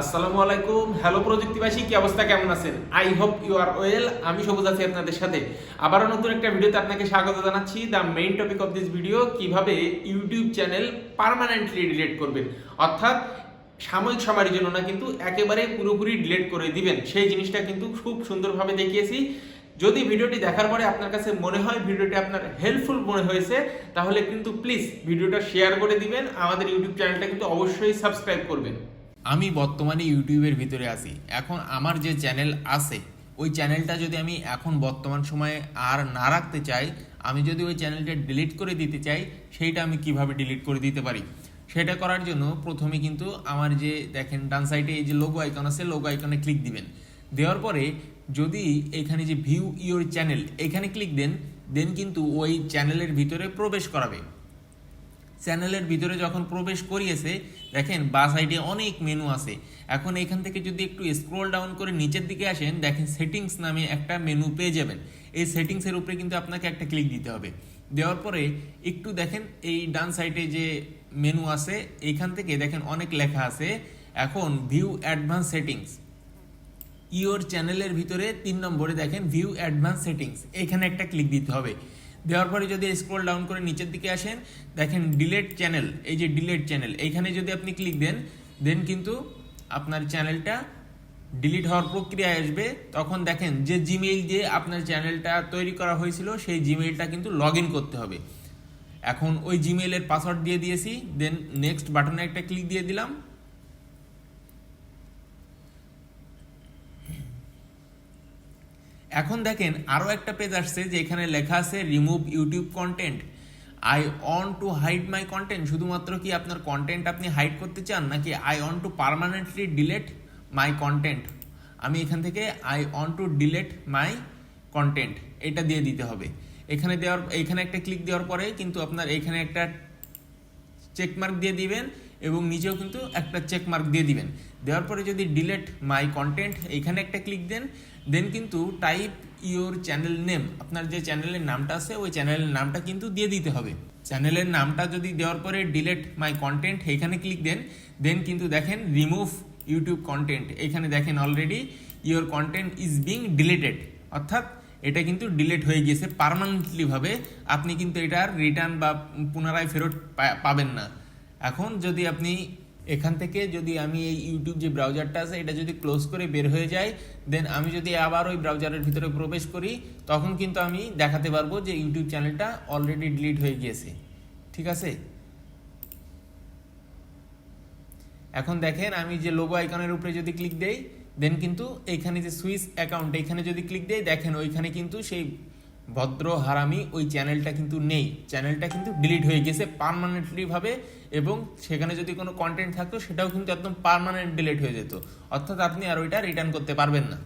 আসসালামু আলাইকুম। হ্যালো প্রযুক্তিবাসী, কি অবস্থা? কেমন আছেন? I hope you are well আমি সবুজ আছি আপনাদের সাথে। আবারও নতুন একটা ভিডিওতে আপনাকে স্বাগত জানাচ্ছি। The main topic of this video কীভাবে ইউটিউব চ্যানেল পার্মানেন্টলি ডিলেট করবেন। অর্থাৎ সাময়িক সময়ের জন্য না, কিন্তু একেবারে পুরোপুরি ডিলিট করে দিবেন। সেই জিনিসটা কিন্তু খুব সুন্দরভাবে দেখিয়েছি। যদি ভিডিওটি দেখার পরে আপনার কাছে মনে হয় ভিডিওটি আপনার হেল্পফুল মনে হয়েছে, তাহলে কিন্তু প্লিজ ভিডিওটা শেয়ার করে দিবেন। আমাদের ইউটিউব চ্যানেলটা কিন্তু অবশ্যই সাবস্ক্রাইব করবেন। আমি বর্তমানে ইউটিউবের ভিতরে আছি। এখন আমার যে চ্যানেল আছে, ওই চ্যানেলটা যদি আমি এখন বর্তমান সময়ে আর না রাখতে চাই, আমি যদি ওই চ্যানেলটা ডিলিট করে দিতে চাই, সেইটা আমি কীভাবে ডিলিট করে দিতে পারি? সেটা করার জন্য প্রথমে কিন্তু আমার যে দেখেন ডান সাইডে এই যে লোগো আইকন আছে লোগো আইকনে ক্লিক দিবেন। দেওয়ার পরে যদি এখানে যে ভিউ ইওর চ্যানেল এখানে ক্লিক দেন দেন কিন্তু ওই চ্যানেলের ভিতরে প্রবেশ করাবে। চ্যানেলের ভিতরে যখন প্রবেশ করিয়েছে, দেখেন, বা সাইডে অনেক মেনু আছে। এখন এখান থেকে যদি একটু স্ক্রোল ডাউন করে নিচের দিকে আসেন, দেখেন সেটিংস নামে একটা মেনু পেয়ে যাবেন। এই সেটিংসের উপরে কিন্তু আপনাকে একটা ক্লিক দিতে হবে। দেওয়ার পরে একটু দেখেন, এই ডান সাইডে যে মেনু আছে এইখান থেকে দেখেন অনেক লেখা আছে। এখন ভিউ অ্যাডভান্স সেটিংস ইওর চ্যানেলের ভিতরে তিন নম্বরে দেখেন ভিউ অ্যাডভান্স সেটিংস এখানে একটা ক্লিক দিতে হবে। দেওয়ার পরে যদি স্ক্রল ডাউন করে নিচের দিকে আসেন, দেখেন ডিলেট চ্যানেল এই যে ডিলেট চ্যানেল এইখানে যদি আপনি ক্লিক দেন দেন কিন্তু আপনার চ্যানেলটা ডিলিট হওয়ার প্রক্রিয়ায় আসবে। তখন দেখেন যে জিমেইল দিয়ে আপনার চ্যানেলটা তৈরি করা হয়েছিল, সেই জিমেইলটা কিন্তু লগ করতে হবে। এখন ওই জিমেইলের পাসওয়ার্ড দিয়ে দিয়েছি দেন নেক্সট বাটনে একটা ক্লিক দিয়ে দিলাম। এখন দেখেন আরও একটা পেজ আসছে যে এখানে লেখা আছে remove YouTube content I want to hide my content শুধুমাত্র কি আপনার কন্টেন্ট আপনি হাইড করতে চান, নাকি I want to permanently delete my content আমি এখান থেকে I want to delete my content এটা দিয়ে দিতে হবে। এখানে দেওয়ার, এখানে একটা ক্লিক দেওয়ার পরে কিন্তু আপনার এখানে একটা চেকমার্ক দিয়ে দিবেন। এবং নিচেও কিন্তু একটা চেক মার্ক দিয়ে দিবেন। দেওয়ার পরে যদি ডিলেট মাই কন্টেন্ট এখানে একটা ক্লিক দেন দেন কিন্তু টাইপ ইওর চ্যানেল নেম আপনার যে চ্যানেলের নামটা আছে, ওই চ্যানেলের নামটা কিন্তু দিয়ে দিতে হবে। চ্যানেলের নামটা যদি দেওয়ার পরে ডিলেট মাই কন্টেন্ট এখানে ক্লিক দেন দেন কিন্তু দেখেন রিমুভ ইউটিউব কন্টেন্ট এখানে দেখেন already your content is being deleted অর্থাৎ এটা কিন্তু ডিলেট হয়ে গিয়েছে পারমানেন্টলি ভাবে। আপনি কিন্তু এটা রিটার্ন বা পুনরায় ফেরত পাবেন না। এখন যদি আপনি এখান থেকে যদি আমি এই ইউটিউব যে ব্রাউজারটা আছে, এটা যদি ক্লোজ করে বের হয়ে যায় দেন আমি যদি আবার ওই ব্রাউজারের ভিতরে প্রবেশ করি, তখন কিন্তু আমি দেখাতে পারব যে ইউটিউব চ্যানেলটা অলরেডি ডিলিট হয়ে গিয়েছে। ঠিক আছে? এখন দেখেন, আমি যে লোগো আইকনের উপরে যদি ক্লিক দেই দেন কিন্তু এখানে যে সুইচ অ্যাকাউন্ট এখানে যদি ক্লিক দেই, দেখেন ওইখানে কিন্তু সেই ভদ্র হারামি ওই চ্যানেলটা কিন্তু নেই। চ্যানেলটা কিন্তু ডিলিট হয়ে গেছে পারমানেন্টলি ভাবে এবং সেখানে যদি কোনো কন্টেন্ট থাকতো সেটাও কিন্তু একদম পারমানেন্ট ডিলিট হয়ে যেত। অর্থাৎ আপনি আর ওইটা রিটার্ন করতে পারবেন না।